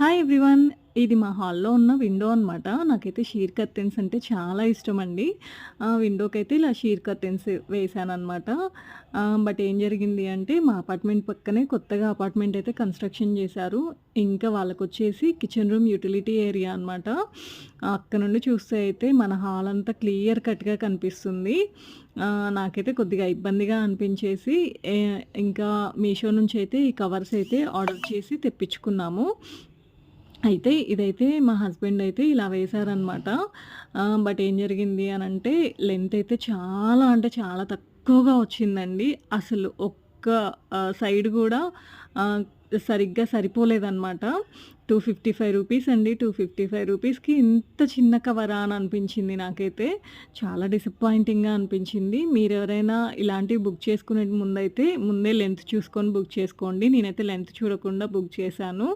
Hi everyone. ఇది మా హాల్‌లో ఉన్న విండో అనమాట. నాకైతే షీర్ కర్టెన్స్ అంటే చాలా ఇష్టమండి. ఆహ్, విండోకైతే ఇలా షీర్ కర్టెన్స్ వేశాననమాట. బట్ ఏం జరిగింది అంటే మా అపార్ట్మెంట్ పక్కనే కొత్తగా అపార్ట్మెంట్ అయితే కన్‌స్ట్రక్షన్ చేశారు. ఇంకా వాళ్ళకు వచ్చేసి కిచెన్ రూమ్ యుటిలిటీ ఏరియా అనమాట. అక్కడ నుండి చూస్తే అయితే మన హాల్ అంతా క్లియర్ కట్‌గా కనిపిస్తుంది. నాకైతే కొద్దిగా ఇబ్బందిగా అనిపించేసి ఇంకా మీషో నుంచి అయితే ఈ కవర్స్ అయితే ఆర్డర్ చేసి తెప్పించుకున్నాము. అయితే ఇదైతే మా హస్బెండ్ అయితే ఇలా వేశారనమాట. బట్ ఏం జరిగింది అని అంటే లెంత్ అయితే చాలా అంటే చాలా తక్కువగా వచ్చిందండి. అసలు ఒక్క సైడ్ సైడ్ సరిగ్గా సరిపోలేదన్నమాట సరిగ్గా సరిపోలేదనమాట. రూ. 255 అండి. టూ ఫిఫ్టీ ఫైవ్ రూపీస్కి ఇంత చిన్న కవరా అని అనిపించింది నాకైతే. చాలా డిసప్పాయింటింగ్‌గా అనిపించింది. మీరు ఎవరైనా ఇలాంటివి బుక్ చేసుకునే ముందైతే ముందే లెంత్ చూసుకొని బుక్ చేసుకోండి. నేనైతే లెంత్ చూడకుండా బుక్ చేశాను.